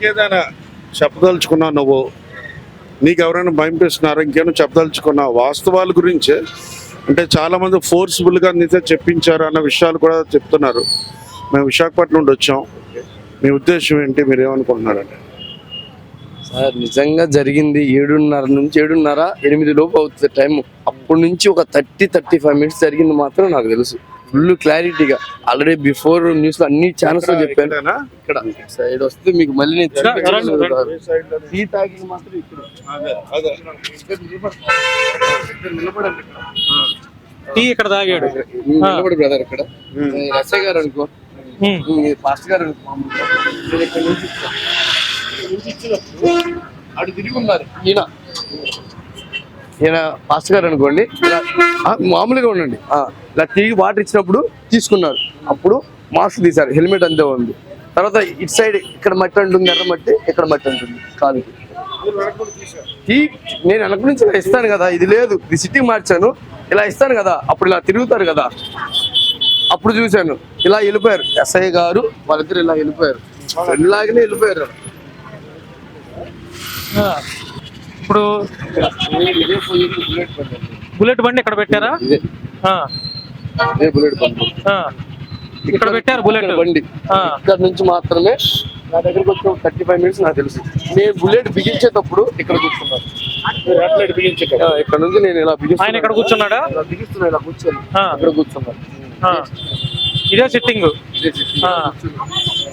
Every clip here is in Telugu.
ఏదైనా చెప్పదలుచుకున్నావు నువ్వు? నీకు ఎవరైనా భయంపేస్తున్నారు ఇంకేమైనా చెప్పదలుచుకున్నావు? వాస్తవాల గురించే? అంటే చాలామంది ఫోర్స్ఫుల్గా నీతో చెప్పించారు అన్న విషయాలు కూడా చెప్తున్నారు. మేము విశాఖపట్నం నుండి వచ్చాం. మీ ఉద్దేశం ఏంటి? మీరు ఏమనుకుంటున్నారండి? సార్ నిజంగా జరిగింది ఏడున్నర నుంచి ఏడున్నర ఎనిమిది లోపు అవుతుంది టైం అప్పటి నుంచి ఒక థర్టీ థర్టీ ఫైవ్ మినిట్స్ జరిగింది మాత్రం నాకు తెలుసు. ఫుల్ క్లారిటీగా ఆల్రెడీ బిఫోర్ న్యూస్లో అన్ని ఛానల్స్లో చెప్పాను? ఇక్కడ సైడ్ వస్తే మీకు మళ్ళీ నేను? టీ ఇక్కడ అదే, అదే. ఇక్కడ. నిలబడ- ఇక్కడ నిలబడండి ఇక్కడ. టీ ఇక్కడ తాగాడు. నిలబడి బ్రదర్ ఇక్కడ. ఎస్ఐ గారు అనుకో. పాస్ట్ గారు అనుకో అటు తిరిగి ఉన్నారు ఈయన. ఈయన పాస్ట్ గారు అనుకోండి ఇలా మామూలుగా ఉండండి. ఇలా తిరిగి వాటర్ ఇచ్చినప్పుడు తీసుకున్నారు. అప్పుడు మాస్క్ తీశారు హెల్మెట్ అంతే ఉంది. తర్వాత ఇటు సైడ్ ఇక్కడ మట్టి ఉంటుంది ఎర్ర మట్టి ఇక్కడ మట్టి ఉంటుంది కాలుకి టీ నేను వెనక నుంచి ఇలా ఇస్తాను కదా ఇది లేదు ఇది సిటీ మార్చాను ఇలా ఇస్తాను కదా అప్పుడు ఇలా తిరుగుతారు కదా. అప్పుడు చూశాను ఇలా వెళ్ళిపోయారు. ఎస్ఐ గారు వాళ్ళిద్దరు ఇలా వెళ్ళిపోయారు. ఇలాగనే వెళ్ళిపోయారు. ఇప్పుడు బుల్లెట్ బండి ఇక్కడ పెట్టారా? బుల్లెట్ బండి. ఇక్కడ పెట్టారు బుల్లెట్. బండి. ఇక్కడ నుంచి మాత్రమే నా దగ్గరకు వచ్చిన థర్టీ ఫైవ్ మినిట్స్ నాకు తెలుసు. నేను బుల్లెట్ బిగించేటప్పుడు ఇక్కడ కూర్చున్నాను. బిగించకండి. ఆ, ఇక్కడ నుంచి నేను ఇలా బిగిస్తున్నాను. ఆయన ఇక్కడ కూర్చున్నాడా? ఇలా బిగిస్తున్నా ఇలా కూర్చొని. ఇక్కడ కూర్చున్నాను. ఆ. ఇదే సిట్టింగ్.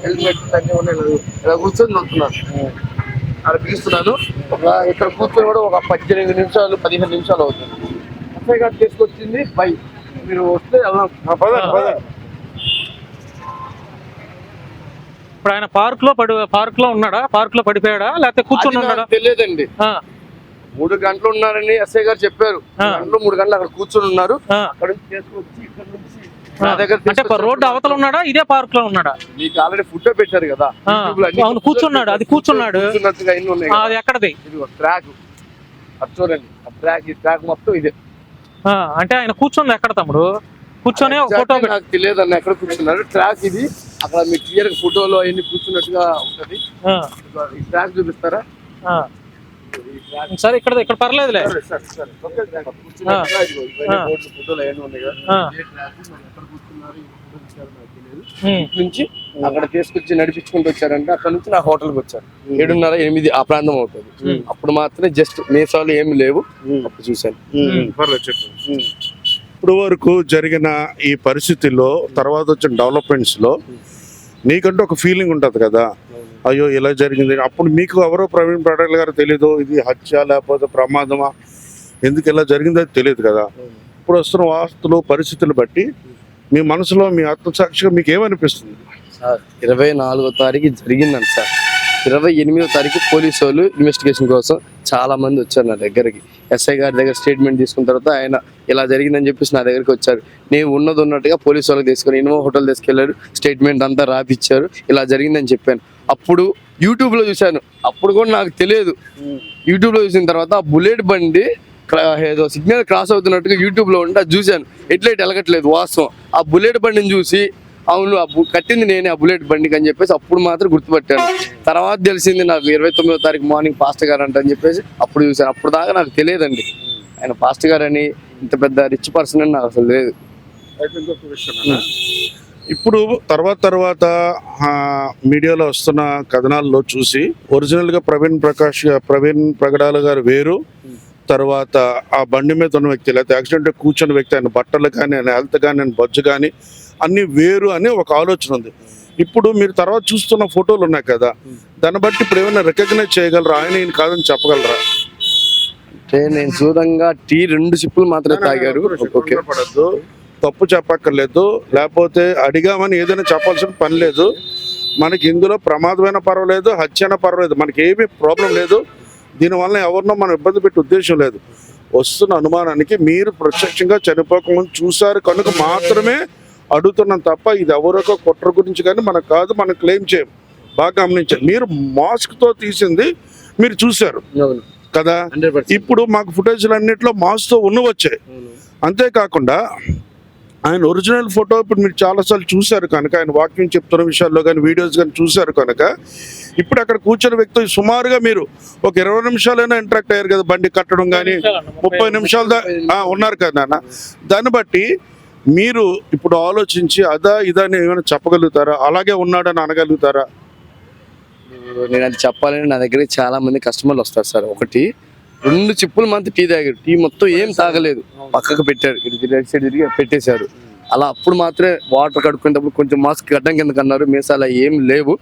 హెల్మెట్ అన్నీ ఉన్నాయి ఇలా- కూర్చొని వస్తున్నాను అక్కడ బిగిస్తున్నాను ఒక ఇక్కడ కూర్చొని కూడా ఒక పద్దెనిమిది నిమిషాలు పదిహేను నిమిషాలు అవుతుంది. అత్తయ్య గారు తీసుకొచ్చింది బై. మీరు వస్తే వెళ్దాం. ఇప్పుడు ఆయన పార్క్లో పడి పార్క్లో ఉన్నాడా? పార్క్లో పడిపోయాడా? లేకపోతే కూర్చొని ఉన్నాడా? తెలియదండి. ఆ. మూడు గంటలు ఉన్నారని ఎస్ఐ గారు చెప్పారు. గంటలు మూడు గంటలు అక్కడ కూర్చొని ఉన్నారు. అక్కడ నుంచి ఇక్కడ అంటే రోడ్డు అవతల ఉన్నాడా? ఇదే పార్క్లో ఉన్నాడా? మీకు ఆల్రెడీ ఫుడ్ పెట్టారు కదా. అవును, కూర్చున్నాడు, అది కూర్చున్నాడు. అది ఎక్కడది? ఇది ట్రాక్. అది చూడండి. ట్రాక్ ఈ ట్రాక్ మొత్తం ఇదే. అంటే ఆయన కూర్చుంది ఎక్కడ తమ్ముడు? కూర్చొని ఫోటో నాకు తెలియదు అన్న ఎక్కడ కూర్చున్నారు. ట్రాక్ ఇది. అక్కడ మీకు క్లియర్ ఫోటోలో అవన్నీ కూర్చున్నట్టుగా ఉంటది. ఈ ట్రాక్ చూపిస్తారా? సరే ఇక్కడ ఇక్కడ పర్లేదులే. నుంచి అక్కడ తీసుకొచ్చి నడిపించుకుంటూ వచ్చారంటే అక్కడ నుంచి నా హోటల్కి వచ్చారు. ఏడున్నర ఎనిమిది ఆ ప్రాంతం అవుతుంది. అప్పుడు మాత్రమే జస్ట్ మీసాలు ఏమి లేవు. అప్పుడు చూశాను. ఇప్పుడు వరకు జరిగిన ఈ పరిస్థితుల్లో తర్వాత వచ్చిన డెవలప్మెంట్స్లో నీకంటూ ఒక ఫీలింగ్ ఉంటది కదా. అయ్యో ఇలా జరిగింది. అప్పుడు మీకు ఎవరో ప్రవీణ్ పటేల్ గారు తెలీదు ఇది హత్య లేకపోతే ప్రమాదమా? ఎందుకు ఇలా జరిగిందో తెలియదు కదా. ఇప్పుడు వస్తున్న వాస్తులు పరిస్థితులు బట్టి మీ మనసులో మీ ఆత్మసాక్షిగా మీకు ఏమనిపిస్తుంది? సార్ ఇరవై నాలుగో తారీఖు జరిగిందండి సార్. ఇరవై ఎనిమిదో తారీఖు పోలీసు వాళ్ళు ఇన్వెస్టిగేషన్ కోసం చాలా మంది వచ్చారు నా దగ్గరికి. ఎస్ఐ గారి దగ్గర స్టేట్మెంట్ తీసుకున్న తర్వాత ఆయన ఇలా జరిగిందని చెప్పేసి నా దగ్గరికి వచ్చారు. నేను ఉన్నది ఉన్నట్టుగా పోలీసు వాళ్ళకి తీసుకొని ఇన్నోవా హోటల్ తీసుకెళ్ళారు స్టేట్మెంట్ అంతా రాపిచ్చారు. ఇలా జరిగిందని చెప్పాను. అప్పుడు యూట్యూబ్లో చూశాను. అప్పుడు కూడా నాకు తెలియదు. యూట్యూబ్లో చూసిన తర్వాత ఆ బుల్లెట్ బండి ఏదో సిగ్నల్ క్రాస్ అవుతున్నట్టుగా యూట్యూబ్లో ఉంటే అది చూశాను. ఎట్లయితే ఎలగట్లేదు వాస్తవం. ఆ బుల్లెట్ బండిని చూసి అవును ఆ కట్టింది నేనే ఆ బుల్లెట్ బండికి అని చెప్పేసి అప్పుడు మాత్రం గుర్తుపట్టాను. తర్వాత తెలిసింది నాకు ఇరవై తొమ్మిదో తారీఖు మార్నింగ్ పాస్టర్ గారు అంట అని చెప్పేసి అప్పుడు చూశాను. అప్పుడు దాకా నాకు తెలియదండి. ఆయన పాస్టర్ గారు అని ఇంత పెద్ద రిచ్ పర్సన్ అని నాకు అసలు లేదు. ఇప్పుడు తర్వాత తర్వాత మీడియాలో వస్తున్న కథనాల్లో చూసి ఒరిజినల్గా ప్రవీణ్ ప్రకాష్ ప్రవీణ్ ప్రగడాల గారు వేరు. తర్వాత ఆ బండి మీద ఉన్న వ్యక్తి లేకపోతే యాక్సిడెంట్ కూర్చున్న వ్యక్తి ఆయన బట్టలు కానీ ఆయన హెల్త్ కానీ ఆయన బొజ్జు కానీ అన్ని వేరు అని ఒక ఆలోచన ఉంది. ఇప్పుడు మీరు తర్వాత చూస్తున్న ఫోటోలు ఉన్నాయి కదా దాన్ని బట్టి ఇప్పుడు ఏమైనా రికగ్నైజ్ చేయగలరా? ఆయన ఈయన కాదని చెప్పగలరా? అంటే నేను చూడంగా టీ రెండు సిప్పులు మాత్రమే తాగారు. ఓకే. తప్పు చెప్పక్కర్లేదు. లేకపోతే అడిగామని ఏదైనా చెప్పాల్సిన పని లేదు. మనకి ఇందులో ప్రమాదమైన పర్వాలేదు హత్యన పర్వాలేదు మనకి ఏమీ ప్రాబ్లం లేదు. దీనివల్ల ఎవరినో మనం ఇబ్బంది పెట్టే ఉద్దేశం లేదు. వస్తున్న అనుమానానికి మీరు ప్రత్యక్షంగా చనిపోకముందు చూశారు కనుక మాత్రమే అడుగుతున్నాం తప్ప ఇది ఎవరొక కుట్ర గురించి కానీ మనకు కాదు మనం క్లెయిమ్ చేయం. బాగా గమనించారు మీరు మాస్క్తో తీసింది మీరు చూశారు కదా? ఇప్పుడు మాకు ఫుటేజ్లు అన్నింటిలో మాస్క్తో ఉన్న వచ్చాయి అంతేకాకుండా ఆయన ఒరిజినల్ ఫోటో ఇప్పుడు మీరు చాలాసార్లు చూశారు కనుక ఆయన వాక్యం చెప్తున్న విషయాల్లో కానీ వీడియోస్ కానీ చూశారు కనుక ఇప్పుడు అక్కడ కూర్చున్న వ్యక్తి సుమారుగా మీరు ఒక ఇరవై నిమిషాలైనా ఇంటరాక్ట్ అయ్యారు కదా బండి కట్టడం కానీ ముప్పై నిమిషాలు దా ఆ, ఉన్నారు కదా నాన్న. దాన్ని బట్టి మీరు ఇప్పుడు ఆలోచించి అదా ఇదా అని ఏమైనా చెప్పగలుగుతారా? అలాగే ఉన్నాడని అనగలుగుతారా? నేను అది చెప్పాలని నా దగ్గరికి చాలా మంది కస్టమర్లు వస్తారు సార్. ఒకటి రెండు చిప్పులు మంత్ టీ తాగారు టీ మొత్తం ఏం తాగలేదు. పక్కకు పెట్టారు ఇటు రైట్ సైడ్ తిరిగి పెట్టేశారు. అలా అప్పుడు మాత్రమే వాటర్ కడుక్కునేటప్పుడు కొంచెం మాస్క్ గడ్డం కింద కన్నారు మీసాలు ఏం లేవు.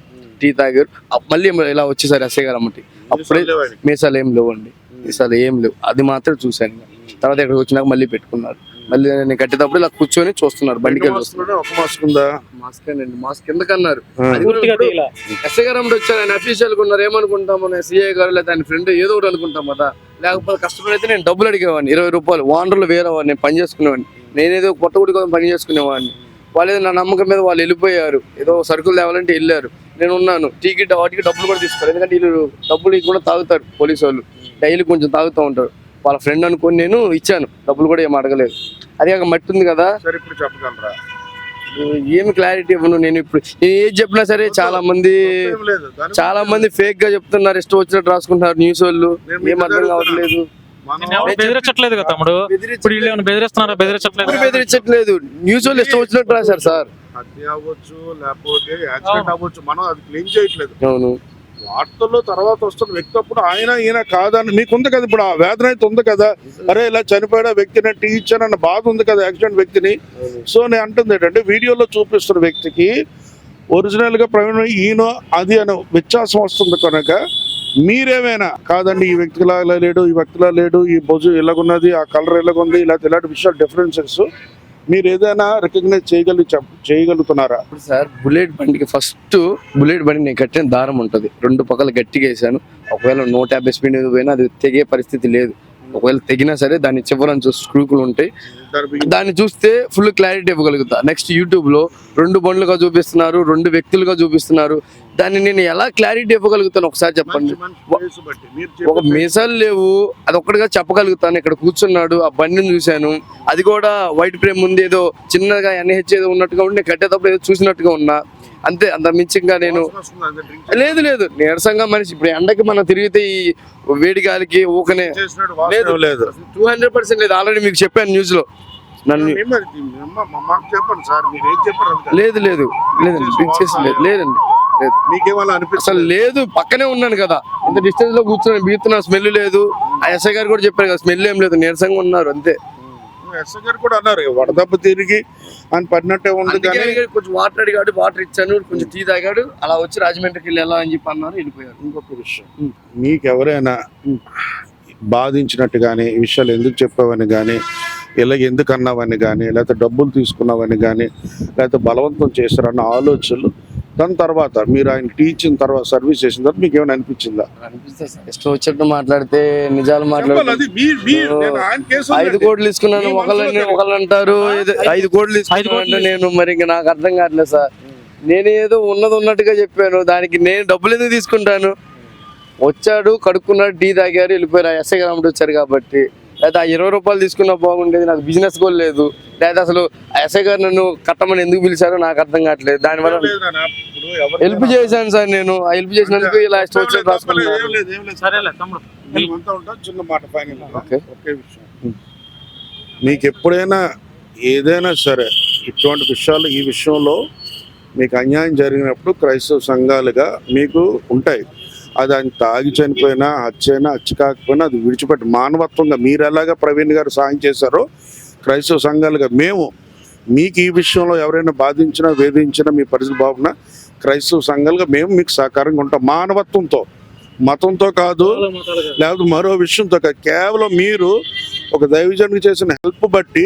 టీ తాగారు. మళ్ళీ ఇలా వచ్చేసారు ఎస్ఐ గారు అమ్మటి అప్పుడే మీసాలు ఏం లేవండి. మీసాలు ఏం లేవు. అది మాత్రం చూశాను. తర్వాత ఇక్కడికి వచ్చినాక మళ్ళీ పెట్టుకున్నారు. మళ్ళీ నేను కట్టేటప్పుడు ఇలా కూర్చొని చూస్తున్నారు బండికి ఒక మాస్క్ ఉందా? మాస్క్ అండి మాస్క్ ఎందుకన్నారు. ఎస్ఐ గారు అమ్మటి వచ్చారు? ఆయన అఫీషియల్ ఉన్నారు ఏమనుకుంటాం మన సిఐ గారు లేదా ఆయన ఫ్రెండ్ ఏదో ఒకటి అనుకుంటాం కదా. లేకపోతే కష్టపడి అయితే నేను డబ్బులు అడిగేవాడిని ఇరవై రూపాయలు వానర్లు వేరే వాడిని నేను పని చేసుకునేవాడిని. నేనేదో కొత్త గుడి కోసం పని చేసుకునేవాడిని. వాళ్ళు ఏదో నా నమ్మకం మీద వాళ్ళు వెళ్ళిపోయారు ఏదో సరుకులు తేవాలంటే వెళ్ళారు. నేను ఉన్నాను టీకి వాటికి డబ్బులు కూడా తీసుకోరు. ఎందుకంటే వీళ్ళు డబ్బులు కూడా తాగుతారు పోలీసు వాళ్ళు. డైలీ కొంచెం తాగుతూ ఉంటారు. వాళ్ళ ఫ్రెండ్ అనుకొని నేను ఇచ్చాను. డబ్బులు కూడా ఏం అడగలేదు. అదే కాక మట్టి ఉంది కదా. సరే ఇప్పుడు చెప్పగలరా? ఏమి క్లారిటీ ఇవ్వను నేను ఇప్పుడు. నేను ఏది చెప్పినా సరే చాలా మంది చాలా మంది ఫేక్గా చెప్తున్నారు. ఇష్టం వచ్చినట్టు రాసుకుంటున్నారు న్యూస్ వాళ్ళు. ఏం అర్థం. కావట్లేదు. బెదిరించట్లేదు కదా తమ్ముడు. ఇప్పుడు వీళ్ళు బెదిరిస్తున్నారా? బెదిరించట్లేదు? బెదిరించట్లేదు? న్యూస్ వాళ్ళు ఇష్టం వచ్చినట్టు రాశారు సార్. హత్య అవ్వచ్చు లేకపోతే యాక్సిడెంట్ అవ్వచ్చు. మనం అది క్లెయిమ్ చేయట్లేదు. అవును. వార్తల్లో తర్వాత వస్తున్న వ్యక్తి అప్పుడు ఆయన ఈయన కాదని మీకు ఉంది కదా ఇప్పుడు ఆ వేదన అయితే ఉంది కదా. అరే ఇలా చనిపోయాడు వ్యక్తిని టీ అన్న బాధ ఉంది కదా యాక్సిడెంట్ వ్యక్తిని. సో నేను అంటుంది ఏంటంటే వీడియోలో చూపిస్తున్న వ్యక్తికి ఒరిజినల్గా ప్రవీణ్ ఈయన అది అని వ్యత్యాసం వస్తుంది కనుక మీరేమైనా కాదండి ఈ వ్యక్తిలా ఇలా లేడు ఈ వ్యక్తిలా లేడు ఈ బొజు ఇలాగున్నది ఆ కలర్ ఇలాగుంది ఇలా ఇలాంటి విషయాలు డిఫరెన్సెస్ మీరు ఏదైనా రికగ్నైజ్ చేయగలి చేయగలుగుతున్నారా? ఇప్పుడు సార్ బుల్లెట్ బండికి ఫస్ట్ బుల్లెట్ బండి నేను కట్టిన దారం ఉంటుంది. రెండు పక్కల గట్టిగా వేసాను ఒకవేళ నూట యాభై స్పీడ్ మీద పోయినా అది తెగే పరిస్థితి లేదు. ఒకవేళ తెగినా సరే దాని చివరని చూసి స్క్రూకులు ఉంటాయి. దాన్ని చూస్తే ఫుల్ క్లారిటీ ఇవ్వగలుగుతా. నెక్స్ట్ యూట్యూబ్లో రెండు బండ్లుగా చూపిస్తున్నారు రెండు వ్యక్తులుగా చూపిస్తున్నారు. దాన్ని నేను ఎలా క్లారిటీ ఇవ్వగలుగుతాను ఒకసారి చెప్పండి? ఒక మీసాలు లేవు అది ఒక్కటిగా చెప్పగలుగుతాను. ఇక్కడ కూర్చున్నాడు ఆ బండిని చూశాను. అది కూడా వైట్ ఫ్రేమ్ ముందు ఏదో చిన్నగా ఎన్హెచ్ ఏదో ఉన్నట్టుగా ఉండి నేను కట్టేటప్పుడు ఏదో చూసినట్టుగా ఉన్నా. అంతే అంత మించిగా నేను లేదు లేదు. నీరసంగా మనిషి ఇప్పుడు ఎండకి మనం తిరిగితే ఈ వేడి గాలికి ఊకనే లేదు. లేదు. టూ హండ్రెడ్ పర్సెంట్ లేదు. ఆల్రెడీ మీకు చెప్పాను న్యూస్లో. నన్ను లేదు లేదు. లేదండి చేసి లేదు. లేదండి. అసలు లేదు పక్కనే ఉన్నాను కదా. ఇంత డిస్టెన్స్లో కూర్చొని బీతున్నా స్మెల్ లేదు. ఆ ఎస్ఐ గారు కూడా చెప్పారు కదా స్మెల్ ఏం లేదు నీరసంగా ఉన్నారు అంతే. ఎస్ఐ గారు కూడా అన్నారు వడదెబ్బ తిరిగి అని పడినట్టే ఉంది కానీ కొంచెం వాటర్ అడిగాడు వాటర్ ఇచ్చాను కొంచెం టీ తాగాడు అలా వచ్చి రాజమండ్రికి వెళ్ళి ఎలా అని చెప్పి అన్నారు వెళ్ళిపోయారు. ఇంకొక విషయం. మీకు ఎవరైనా బాధించినట్టు కానీ ఈ విషయాలు ఎందుకు చెప్పావని కానీ ఇలా ఎందుకు అన్నావని కానీ లేకపోతే డబ్బులు తీసుకున్నావని కానీ లేకపోతే బలవంతం చేశారన్న ఆలోచనలు దాని తర్వాత మీరు ఆయన టీచింగ్ తర్వాత సర్వీస్ చేసిన తర్వాత మీకు ఏమైనా అనిపించిందా? ఇష్టం వచ్చినట్టు మాట్లాడితే నిజాలు చెప్పాలి, మాట్లాడితే అది మీ- మీ- నేను ఆయన కేసు ఐదు. కోట్లు తీసుకున్నాను ఒకళ్ళని ఒకళ్ళు అంటారు ఐదు కోట్లు తీసుకున్నాను నేను మరి ఇంకా నాకు అర్థం కావట్లేదు సార్. నేను ఏదో ఉన్నది ఉన్నట్టుగా చెప్పాను. దానికి నేను డబ్బులు ఎందుకు తీసుకుంటాను? వచ్చాడు కడుక్కున్నాడు టీ తాగారు వెళ్ళిపోయారు. ఎస్ఐ గ్రాముడు వచ్చారు కాబట్టి. లేదా ఆ ఇరవై రూపాయలు తీసుకున్నా బాగుండేది నాకు బిజినెస్ కూడా లేదు. లేదా అసలు ఎస్ఐ గారు నన్ను కట్టమని ఎందుకు పిలిచారో నాకు అర్థం కావట్లేదు. దానివల్ల హెల్ప్ చేశాను సార్ నేను. ఆ హెల్ప్ చేసినందుకు ఇలా లేదు, రాసుకున్నాను ఏం లేదు, ఏం లేదు. సరేలే తమ్ముడు. మేమంతా ఉంటాం చిన్న మాట ఫైనల్ ఓకే. ఒకే విషయం. మీకు ఎప్పుడైనా ఏదైనా సరే ఇటువంటి విషయాలు ఈ విషయంలో మీకు అన్యాయం జరిగినప్పుడు క్రైస్తవ సంఘాలుగా మీకు ఉంటాయి. అది ఆయన తాగి చనిపోయినా హత్యైనా హత్య కాకపోయినా అది విడిచిపెట్టి మానవత్వంగా మీరు ఎలాగా ప్రవీణ్ గారు సాయం చేశారో క్రైస్తవ సంఘాలుగా మేము మీకు ఈ విషయంలో ఎవరైనా బాధించినా వేధించినా మీ పరిస్థితి బాగున్నా క్రైస్తవ సంఘాలుగా మేము మీకు సహకారంగా ఉంటాం. మానవత్వంతో మతంతో కాదు లేకపోతే మరో విషయంతో కాదు. కేవలం మీరు ఒక దైవజనుడికి చేసిన హెల్ప్ బట్టి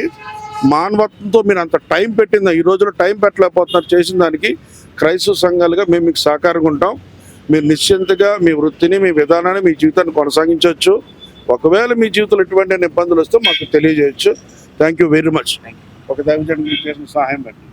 మానవత్వంతో మీరు అంత టైం పెట్టిందా? ఈ రోజులో టైం పెట్టలేకపోతున్నారు. చేసిన దానికి క్రైస్తవ సంఘాలుగా మేము మీకు సహకారంగా ఉంటాం. మీరు నిశ్చింతగా మీ వృత్తిని మీ విధానాన్ని మీ జీవితాన్ని కొనసాగించవచ్చు. ఒకవేళ మీ జీవితంలో ఎటువంటి ఇబ్బందులు వస్తే మాకు తెలియజేయచ్చు థ్యాంక్ యూ వెరీ మచ్ ఒక దైవజనుడికి చేసిన సహాయం బట్టి